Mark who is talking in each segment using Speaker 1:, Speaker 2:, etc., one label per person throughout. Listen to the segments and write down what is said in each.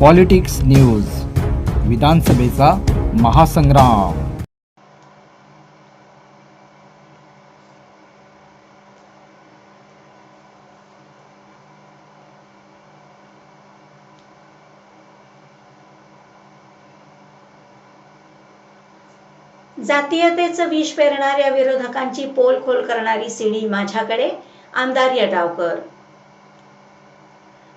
Speaker 1: Politics news विधानसभेचा महासंग्राम.
Speaker 2: जातीयतेचं विष पेरणाऱ्या विरोधकांची पोलखोल करणारी सीडी माझ्याकडे. आमदार यड्रावकर.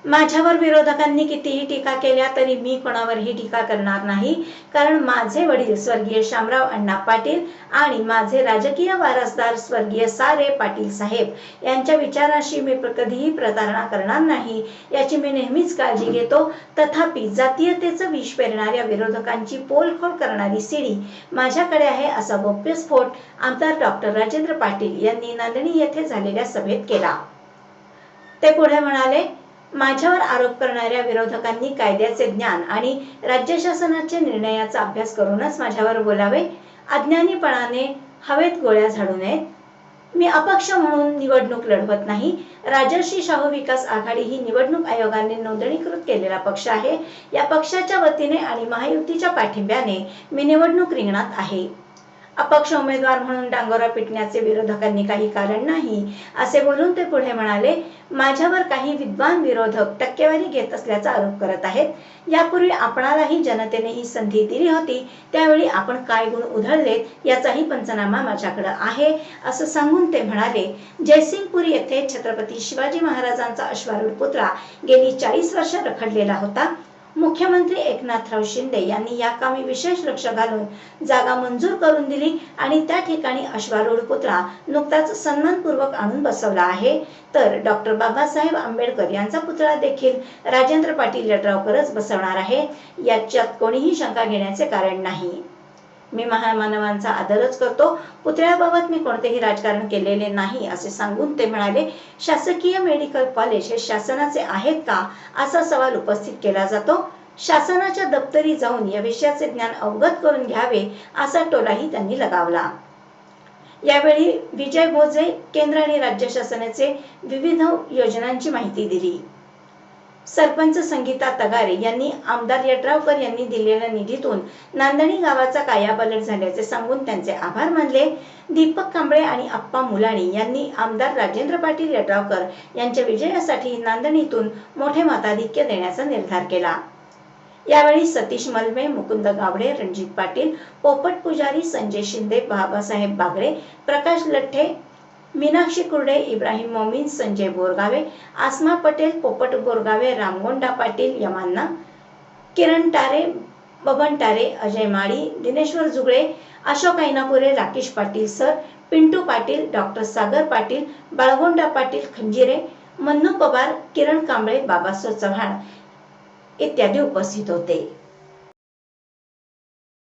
Speaker 2: माझ्यावर विरोधकांनी कितीही टीका केल्या तरी मी कोणावरही टीका करणार नाही. कारण माझे वडील स्वर्गीय शामराव अण्णा पाटील आणि माझे राजकीय वारसदार स्वर्गीय सारे पाटील साहेब यांच्या विचाराशी मी प्र- कधीही प्रतारणा करणार नाही. याची मी नेहमीच काळजी घेतो. तथापि जातीयतेचं विष पेरणाऱ्या विरोधकांची पोलखोल करणारी सीडी माझ्याकडे आहे असा गौप्यस्फोट आमदार डॉक्टर राजेंद्र पाटील यांनी नांदणी येथे झालेल्या सभेत केला. ते पुढे म्हणाले माझ्यावर आरोप करणाऱ्या विरोधकांनी कायद्याचे ज्ञान आणि राज्य शासनाच्या निर्णयाचा अभ्यास करूनच माझ्यावर बोलावे. अज्ञानीपणाने हवेत गोळ्या झाडू नयेत. मी अपक्ष म्हणून निवडणूक लढवत नाही. राजर्षी शाहू विकास आघाडी ही निवडणूक आयोगाने नोंदणीकृत केलेला पक्ष आहे. या पक्षाच्या वतीने आणि महायुतीच्या पाठिंब्याने मी निवडणूक रिंगणात आहे. अपक्ष उमेदवार म्हणून डांगोरा पिटण्याचे विरोधकांनी काही कारण नाही असे बोलून ते पुढे म्हणाले माझ्यावर काही विद्वान विरोधक टक्केवारी घेत असल्याचा आरोप करत आहेत. यापूर्वी आपणालाही जनतेने ही संधी दिली होती. त्यावेळी आपण काय गुण उधळलेत याचाही पंचनामा माझ्याकडे आहे असं सांगून ते म्हणाले. जयसिंगपूर येथे छत्रपती शिवाजी महाराजांचा अश्वारूढ पुतळा गेली चाळीस वर्ष रखडलेला होता. मुख्यमंत्री एकनाथराव शिंदे यांनी या कामी विशेष लक्ष घालून जागा मंजूर करून दिली आणि त्या ठिकाणी अश्वारूढ पुतळा नुकताच सन्मानपूर्वक आणून बसवला आहे. तर डॉक्टर बाबासाहेब आंबेडकर यांचा पुतळा देखील राजेंद्र पाटील यड्रावकरच बसवणार आहे. याच्यात कोणीही शंका घेण्याचे कारण नाही. मी महामानवांचा आदरच करतो. पुतळ्याबाबत मी कोणतेही राजकारण केलेले नाही असे सांगून ते म्हणाले शासकीय मेडिकल कॉलेज हे शासनाचे आहेत का? असा सवाल उपस्थित केला जातो. शासनाच्या दप्तरी जाऊन या विषयाचे ज्ञान अवगत करून घ्यावे असा टोलाही त्यांनी लगावला. यावेळी विजय भोजे केंद्र आणि राज्य शासनाचे विविध योजनांची माहिती दिली. सरपंच संगीता तगारे यांनी आमदार यड्रावकर यांनी दिलेल्या निधीतून नांदणी गावाचा कायापालट झाल्याचे सांगून त्यांचे आभार मानले. दीपक कांबळे आणि अप्पा मुलाणी यांनी आमदार राजेंद्र पाटील यड्रावकर यांच्या विजयासाठी नांदणीतून मोठे मताधिक्य देण्याचा निर्धार केला. यावेळी सतीश मलमे मुकुंद गावडे रणजित पाटील पोपट पुजारी संजय शिंदे बाबासाहेब बागडे प्रकाश लठ्ठे मीनाक्षी कुर्डे इब्राहिम मोमीन संजय बोरगावे आसमा पटेल पोपट बोरगावे रामगोंडा पाटील यमान्ना किरण टारे बबन टारे अजय माळी दिनेश्वर जुगळे अशोक ऐनापुरे राकेश पाटील सर पिंटू पाटील डॉक्टर सागर पाटील बाळगोंडा पाटील खंजिरे मन्नू पवार किरण कांबळे बाबासाहेब चव्हाण इत्यादी उपस्थित होते.